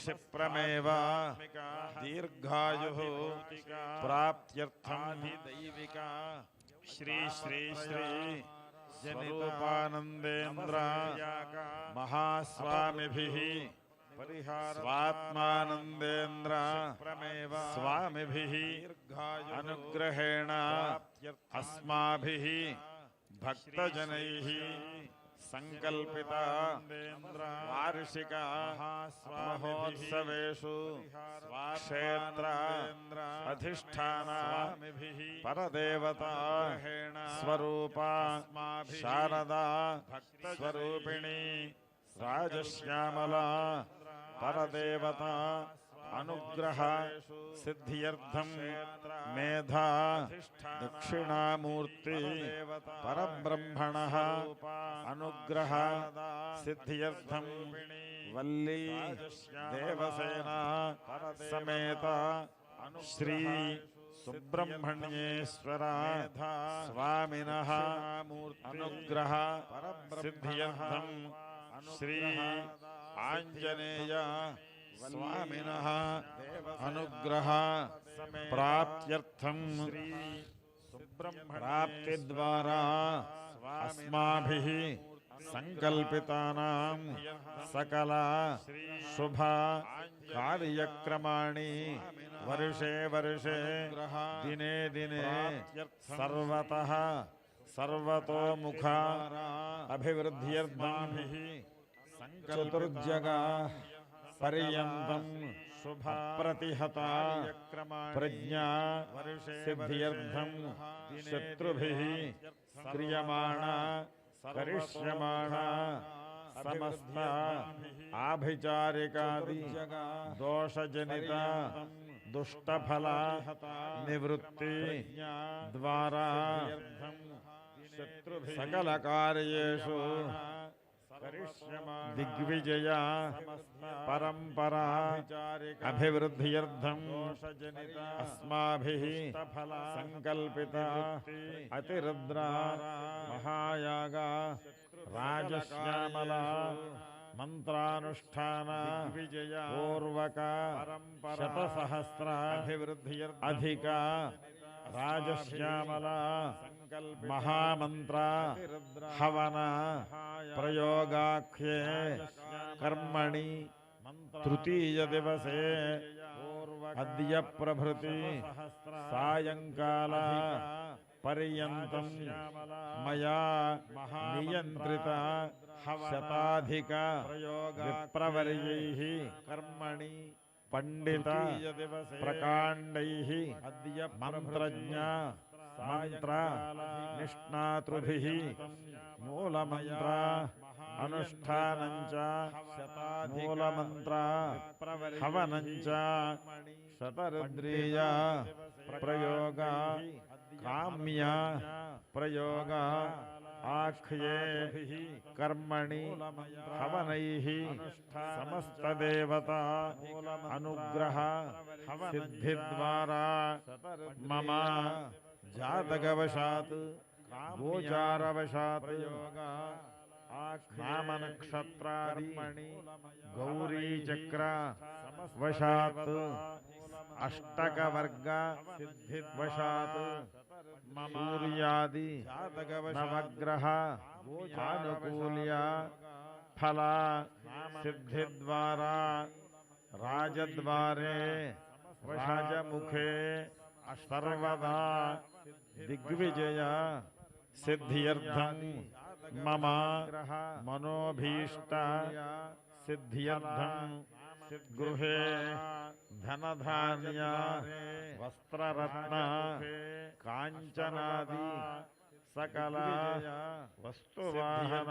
क्षिप्रमेव दीर्घायुः प्राप्त्यर्थं श्री श्री श्री स्वरूपानन्देन्द्र महास्वामिभिः स्वात्मानन्देन्द्र स्वामिभिः अनुग्रहेण अस्माभिः भक्तजनैः సంకల్పిత వార్షిక మహోత్సవేషు క్షేత్ర అధిష్టాన పరదేవత స్వరూప శారదా స్వరూపిణి రాజశ్యామల పరదేవత अनुग्रह सिद्ध्यर्थम मेधा दक्षिणामूर्ति परब्रह्मण अनुग्रह सिद्ध्यर्थम वल्ली देवसेना समेत श्री सुब्रह्मण्येश्वर स्वामिनः अनुग्रह सिद्ध्यर्थम श्री आञ्जनेय स्वामिनः अनुग्रह प्राप्त्यर्थं प्राप्तिद्वारा अस्माभिः सङ्कल्पितानां सकला शुभ कार्यक्रमाणि वर्षे वर्षे दिने दिने सर्वतः सर्वतोमुख अभिवृद्ध्यर्थाभिः चतुर्जगा पर्यन्तं शुभ प्रतिहता प्रज्ञा सिद्ध्यर्थं शत्रुभिः क्रियमाणा करिष्यमाणा समस्त आभिचारिकादि दोषजनिता दुष्टफला निवृत्ति द्वारा सकलकार्येषु दिग्विजया परंपरा अभिवृद्ध्यर्थम अस्माभिः संकल्पिता अतिरुद्रा महायागा राजश्यामला मंत्रानुष्ठान पूर्वक शतसहस्राभिवृद्धि अधिका राजश्यामला महामंत्र हवन प्रयोगाख्ये कर्मणि तृतीय दिवसे अद्य प्रभृति सायंकाल पर्यन्तं मया नियन्त्रिता शताधिक विप्रवर्यैः कर्मणि पंडित प्रकाण्डैः अद्य मन्त्रज्ञ मंत्र निष्णातृभिः मूलमन्त्र अनुष्ठानञ्च मूलमन्त्र हवनञ्च शतरुद्रीय प्रयोग काम्य प्रयोग आख्ये कर्मणि हवनैः समस्तदेवता अनुग्रह सिद्धिद्वारा मम जातकवशात् गोचारवशात् नामनक्षत्रादिमणि गौरीचक्र वशात् अष्टकवर्ग सिद्धिवशात् सूर्यादि नवग्रह आनुकूल्य फला सिद्धिद्वारा राजद्वारे राजमुखे सर्वदा दिग्विजय सिद्ध्यर्थं मम मनोभीष्ट सिद्ध्यर्थं गृहे धनधान्य वस्त्ररत्न काञ्चनादि सकल वस्तुवाहन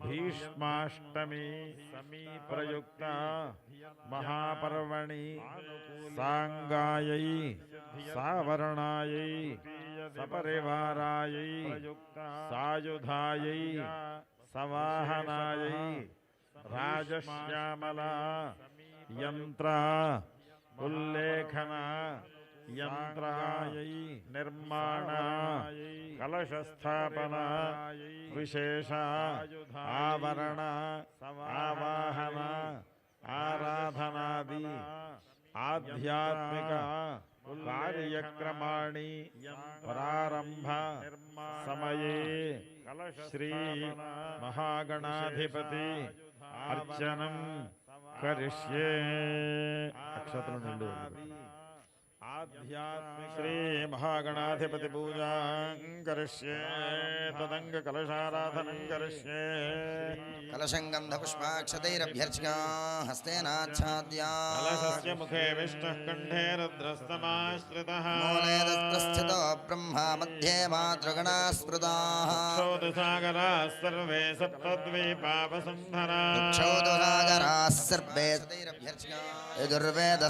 भीष्माष्टमी प्रयुक्ता महापर्वण साङ्गायै सावर्णायै सपरिवारायै सायुधायै सवाहनायै राजश्यामला यन्त्रा उल्लेखना यंत्राय निर्माणायै कलशस्थापना विशेषा आवरण आवाहन आराधनादि आध्यात्मिक कार्यक्रमाणि प्रारंभ समये श्री महागणाधिपति अर्चनम करिष्ये। नक्षत्रं నుండి ఆధ్యాత్మిక శ్రీ మహాగణాధిపతి పూజాం కరిష్యే తదంగ కలశారాధనం కరిష్యే కలశం గంధపుష్పాక్షతైరభ్యర్చిగా హస్తేనాచ్ఛాద్యా కలశస్య ముఖే విష్ణుః కంఠే రుద్రస్తమాశ్రితः మూలే దత్తస్థితో బ్రహ్మా మధ్యే మాతృగణా స్మృతాः సాగరాः సర్వే సప్తద్వీపావసుంధరా క్షౌదురాగరాः సర్వే యజుర్వేదः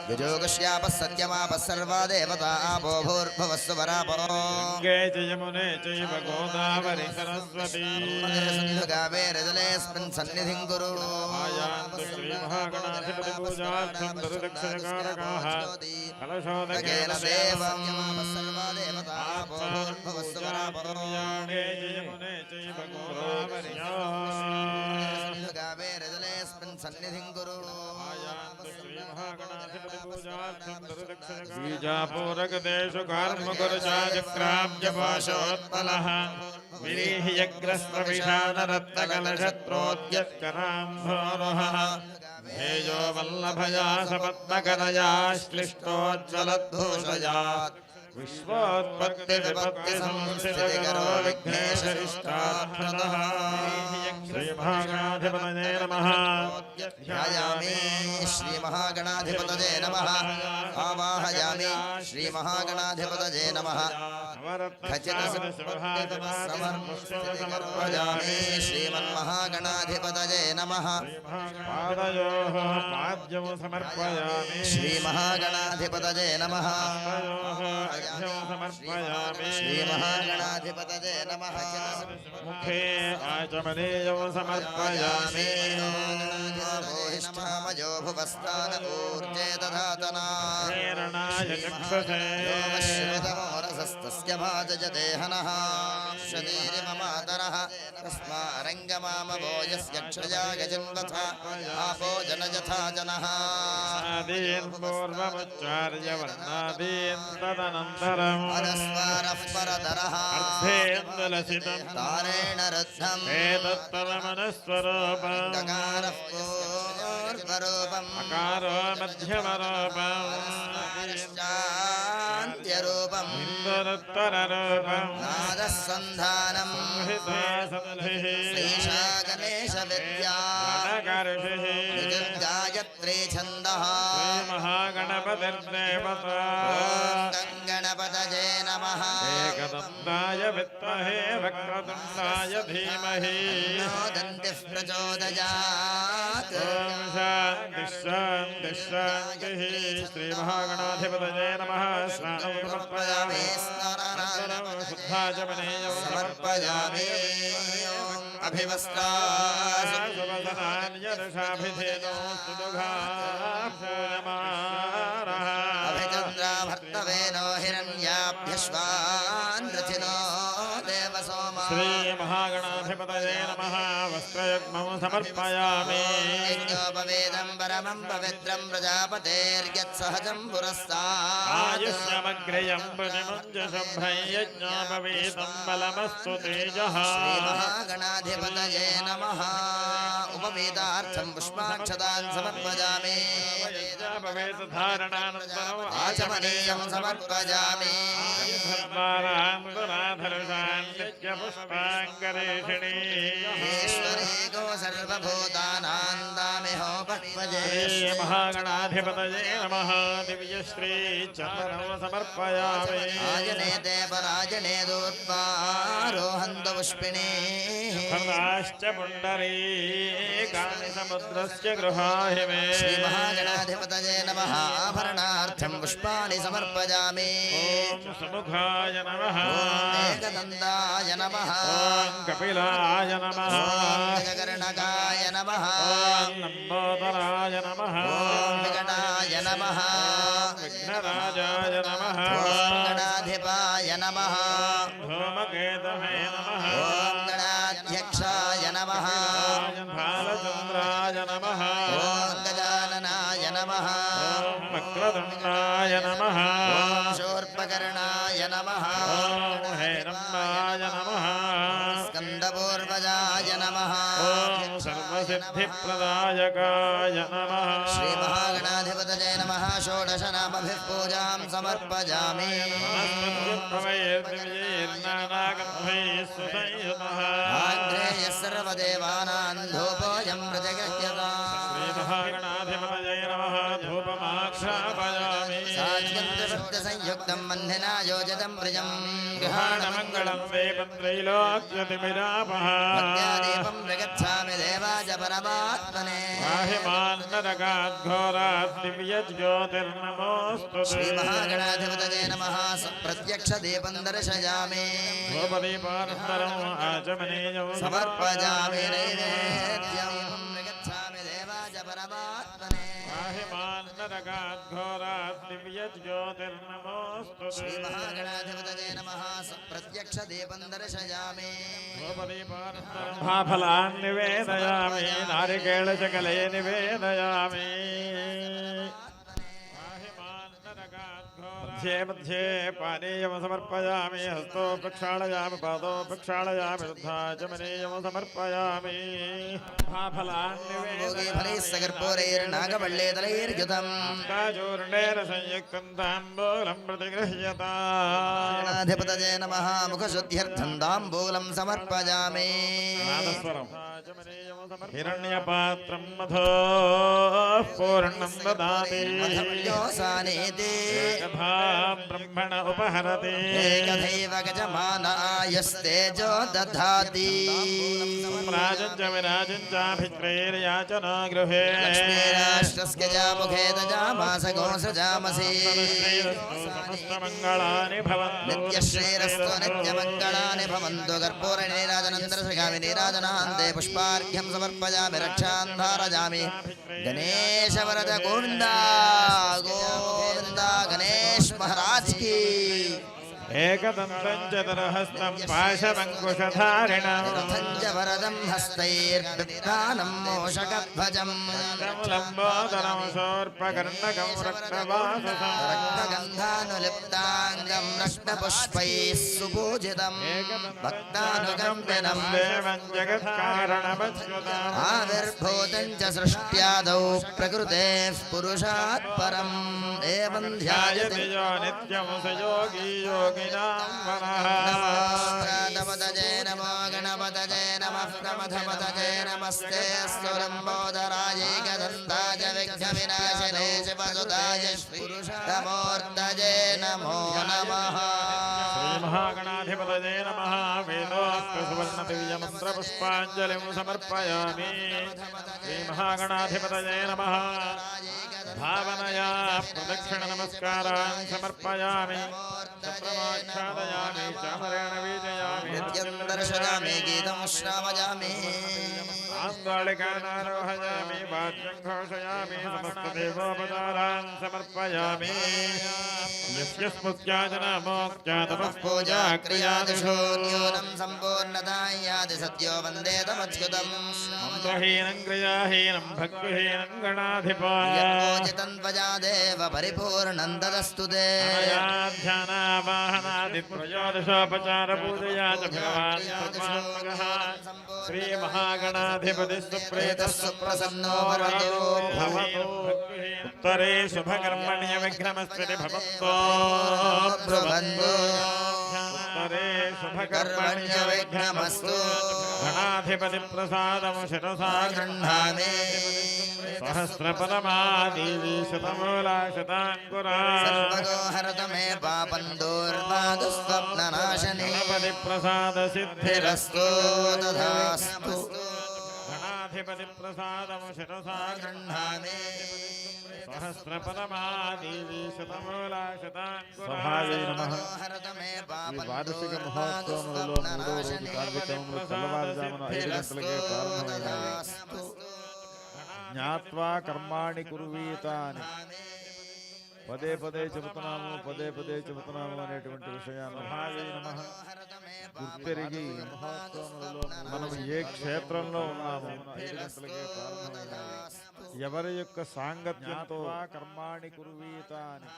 సమ్రాడాపో విరాడాపः స్వరాడాపः ఛందాగుస్క్యాపో జ్యోతి విజోగశ్యాపः సత్యమాపः సర్వా దేవతా ఆపో భూర్భువస్సు వరాపో గంగే చ యమునే చైవ గోదావరి సరస్వతీ గావేరజలేస్మిన్ సన్నిధిం కురు ఆయాంతు శ్రీమహాగణాధిపతి పూజార్థం దరుదక్షిణకారకాः గగేన దేవం సర్వా దేవతా ఆపో భూర్భువస్సు వరాపో గంగే చ बीजापूरकदेशु कार्मकुरुचाजक्राब्जपाशोत्पलः विरीह्यग्रस्त्रविषानरत्नकलशत्रोद्यत्कराम्भोरुहः धेयो वल्लभया सपत्नकनया विश्वोत्पत्तिर्भक्ति संसिदकरो विघ्नेशरिष्टार्थतः श्रीमहागणाधिपतये नमः। ध्यायामि श्रीमहागणाधिपतये नमः। आवाहयामि श्रीमहागणाधिपतये नमः। खचितसमर्पयामि श्रीमन्महागणाधिपतये नमः। पादयोः पाद्यौ समर्पयामि। श्रीमहागणाधिपतये नमः। अर्घ्यं समर्पयामि श्रीमहागणाधिपतये नमः। मुखे आचमनीयं समर्पयामि ऊर्जे दधातना प्रेरणाय चक्षुषे श्रीमदमोरसस्तस्य भाजयते हनः। शरीरममातरः तस्मारङ्गमामवो यस्य क्षया आपो जनयथा जनः आदीन् पूर्वमुच्चार्य वर्णादीन् तदनन्तरम्। परस्वरः परतरः अर्थेन्दुलसितम् तारेण रुद्धम् एतत्तदमनस्वरूपम् गकारः पूर्वरूपम्। अकारो मध्यमरूपम्। शान्त्यरूपम् इन्दुरुत्तररूपम् नादः सन्धानम् संहिता श्रीशा गणेशविद्या गायत्री छन्दः श्रीमहागणपतिर्देवता गङ्गणपतये नमः। एकदन्ताय विद्महे वक्रतुण्डाय धीमहि। नो दन्तिः प्रचोदयात्। ॐ शान्तिः शान्तिः शान्तिः। श्रीमहागणाधिपतये नमः। स्नानं समर्पयामि सुवदनान्यदशाभिधेनो समर्पयामि। यज्ञोपवेदं परमं पवित्रं प्रजापतेर्यत्सहजं पुरस्तात्। आयुष्यमग्रयं प्रतिमुञ्जशुभ्रं बलमस्तु तेजः। श्रीमहागणाधिपतये नमः। उपवेदार्थं पुष्पाक्षतान् समर्पयामि। आचमनीयं समर्पयामि। धर्मारान्दुराधर्षान्यज्ञपुष्पाङ्गरेषिणी ईश्वरी गो महागणाधिपतये नमः। दिव्यश्रीचरणौ समर्पयामि। आजने देवराजने दूर्वा रोहन्दपुष्पिणे भवाश्च पुण्डरीकानि समुद्रस्य गृहाहि मे। श्रीमहागणाधिपतये नमः। आभरणार्थं पुष्पाणि समर्पयामि। सुमुखाय नमः। एकदन्दाय नमः। कपिलाय नम। जगर्णकाय नमः। लम्बोदराय नम। గణాధ్యక్షాయ నమ. బాలచంద్రాయ నమః. ఓం గజాననాయ నమ. ఓం వక్రతుండాయ నమః. శూర్పకర్ణాయ నమ. హేరంబాయ నమః. స్కందపూర్వజాయ నమ. सिद्धिप्रदायकाय नमः। श्री महागणाधिपतये नमः षोडशनामभिः पूजां समर्पयामि सर्वदेवानां धूपोऽयं प्रजगह्यताम् श्री महागणाधिपतये युक्तम् बन्धना योजतम् व्रजम्। गृहाणमङ्गलम् वेपम् त्रैलोक्यतिमिरापः। प्रगच्छामि परमात्मने। श्रीमहागणाधिपतये नमः। दर्शयामि। समर्पयामि नैवेद्यम्। श्रीमहागणाधिपतये श्रीमहागणाधिपतये नमः। प्रत्यक्षदीपं दर्शयामि महाफलान् निवेदयामि। नारिकेलचकले निवेदयामि। मध्ये मध्ये पानीयं समर्पयामि हस्तो प्रक्षालयामि पादौ प्रक्षालयामि शुद्धाचमनीयं समर्पयामि। फलान् भोगे फलैः सकर्पूरैर्नागवल्लेतलैर्युतम् काचूर्णेन संयुक्तं ताम्बूलं नमः मुखशुद्ध्यर्थं ताम्बूलं समर्पयामि। हिरण्यपात्रं मधो पूर्णं ददाति ब्रह्मण उपहरति एकथैव गजमानायस्तेजो दधाति राजं च विराजं चाभित्रैर्याचना गृहे लक्ष्मीराष्ट्रस्य जामुखे दजामास गोसृजामसि समस्तमङ्गलानि भवन्तु नित्यश्रीरस्तु नित्यमङ्गलानि भवन्तु कर्पूरनीराजनन्दरसगामि नीराजनान्ते पुष्पार्घ्यं समर्पयामि रक्षां धारयामि गणेशवरद गोविन्दा गोविन्द एकदन्तं चतुर्हस्तं पाशमङ्कुशधारिणम् रथं च वरदं हस्तैर्बिभ्राणं मोषकध्वजम् लम्बोदरं सोर्पकर्णकं रक्तवाससं। रक्तगन्धानुलिप्ताङ्गं रक्तपुष्पैः सुपूजितं। भक्तानुकम्पिनं देवं जगत्कारणमच्युतम् आविर्भूतं च सृष्ट्यादौ प्रकृतेः पुरुषात् परम्। एवं ध्यायति। यो नित्यं स योगी योगिनां मनः नमस्ते नमो गणपतये नमः प्रमथपतये नमस्ते स्तुरम्बोदरायैकदन्ताय विघ्नविनाशने शिवसुताय श्रीपुरुषमूर्तये नमो नमः। श्रीमहागणाधिपतये नमः वेदोऽस्तु सुवर्णदिव्यमन्त्रपुष्पाञ्जलिं समर्पयामि श्रीमहागणाधिपतये नमः भावनया प्रदक्षिणनमस्कारान् समर्पयामि चप्रमाच्छादयामि चामरेण वीजयामि नित्यं दर्शयामि गीतं श्रावयामि आन्दोलिकानारोहयामि वाद्यं घोषयामि समस्तदेवोपचारान् समर्पयामि यस्य स्मृत्याजनमोक्त्या तपः पूजा क्रियादिषु न्यूनं सम्पूर्णतां याति सत्यो वन्दे तमच्युतम् मन्त्रहीनं क्रियाहीनं भक्तिहीनं गणाधिपा यन्मोचितं त्वया देव परिपूर्णं तदस्तु ते ध्यानावाहनादित्रयोदशोपचारपूजया च भगवान् सर्वात्मकः श्रीमहागणाधिपतिः सुप्रेतः सुप्रसन्नो वरदो भवतु उत्तरे शुभकर्मण्य विघ्नमस्ति भवतो ब्रुवन्तो उत्तरे शुभकर्मण्य विघ्नमस्तु गणाधिपति प्रसादम शिरसा गृह्णामि सहस्रपदमादेवी शतमूला शताङ्कुरा हरत मे पापं दूर्वादुस्वप्ननाशने प्रसाद सिद्धिरस्तु दधास्तु ధర్మాధిపతి ప్రసాదము శిరసా గృహామి వార్షిక మహోత్సవములలో మూడో రోజు కార్యక్రమములు తెల్లవారుజామున ఐదు గంటలకే జ్ఞాత్వా కర్మాణి కుర్వీతాని పదే పదే చెబుతున్నాము పదే పదే చెబుతున్నాము అనేటువంటి విషయాన్ని. గుర్తెరిగి మనం ఏ క్షేత్రంలో ఉన్నాము ఎవరి యొక్క సాంగత్యంతో కర్మాణి కురువీత అని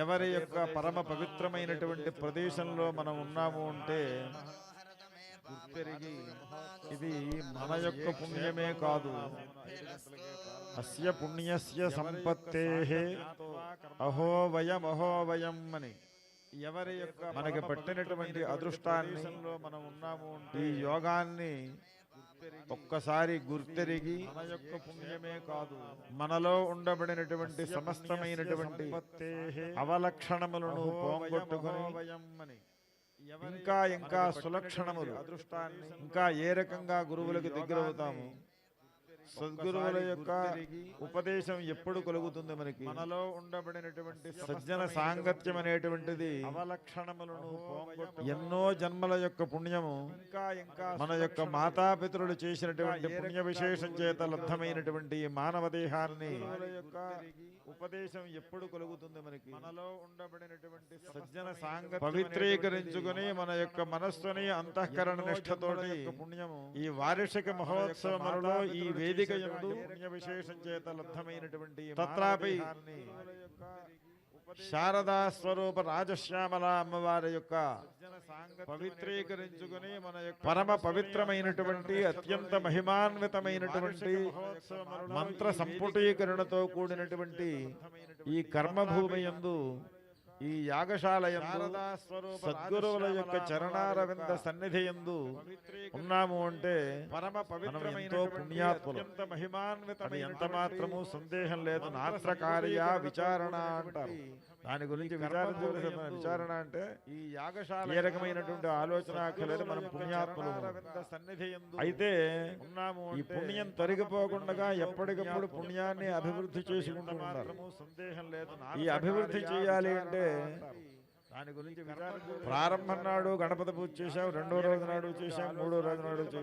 ఎవరి యొక్క పరమ పవిత్రమైనటువంటి ప్రదేశంలో మనం ఉన్నాము అంటే గుర్తెరిగి ఇది మన యొక్క పుణ్యమే కాదు అస్య పుణ్యస్య సంపత్తే అహో వయం అహో వయం అని. ఎవరి యొక్క మనకి పట్టినటువంటి అదృష్టాన్ని మనం ఉన్నాము ఈ యోగాన్ని ఒక్కసారి గుర్తెరిగి మన యొక్క పుణ్యమే కాదు. మనలో ఉండబడినటువంటి సమస్తమైనటువంటి అవలక్షణములను పోగొట్టుకుని ఇంకా ఇంకా సులక్షణములు అదృష్టాన్ని ఇంకా ఏ రకంగా గురువులకు దగ్గరవుతాము? సద్గురువుల యొక్క ఉపదేశం ఎప్పుడు కలుగుతుంది మనకి? మనలో ఉండబడినటువంటి సజ్జన సాంగత్యం అనేటువంటిది అవలక్షణములను ఎన్నో జన్మల యొక్క పుణ్యము ఇంకా ఇంకా మన యొక్క మాతాపితరులు చేసినటువంటి పుణ్య విశేషం చేత లబ్ధమైనటువంటి మానవ దేహాన్ని యొక్క ఉపదేశం ఎప్పుడు కలుగుతుంది మనకి? మనలో ఉండబడినటువంటి సజ్జన సాంగ పవిత్రీకరించుకుని మన యొక్క మనస్సుని అంతఃకరణ నిష్ఠతోటి పుణ్యము ఈ వార్షిక మహోత్సవములలో ఈ వేదిక యందు పుణ్య విశేషం చేత లబ్ధమైనటువంటి తత్రాపై శారదా స్వరూప రాజశ్యామల అమ్మవారి యొక్క పవిత్రీకరించుకుని మన యొక్క పరమ పవిత్రమైనటువంటి అత్యంత మహిమాన్వితమైనటువంటి మంత్ర సంపుటీకరణతో కూడినటువంటి ఈ కర్మభూమి యందు ఈ యాగశాల సద్గురువుల యొక్క చరణారవింద సన్నిధి యందు ఉన్నాము అంటే పరమ పవిత్రమైన పుణ్యాత్ములు. అది ఎంత మాత్రము సందేహం లేదు. నాత్రకార్య విచారణ అంటారు. దాని గురించి విచారణ అంటే ఈ యాగశాల ఏ రకమైనటువంటి ఆలోచన అక్కర్లేదు మనం పుణ్యాత్ములు సన్నిధి అయితే ఉన్నాము ఈ పుణ్యం తరిగిపోకుండా ఎప్పటికప్పుడు పుణ్యాన్ని అభివృద్ధి చేసుకుంటూ ఉండాలి సందేహం లేదు. ఈ అభివృద్ధి చేయాలి అంటే దాని గురించి ప్రారంభం నాడు గణపతి పూజ చేశాం రెండో రోజు నాడు చేశాం మూడో రోజు నాడు చేశాం.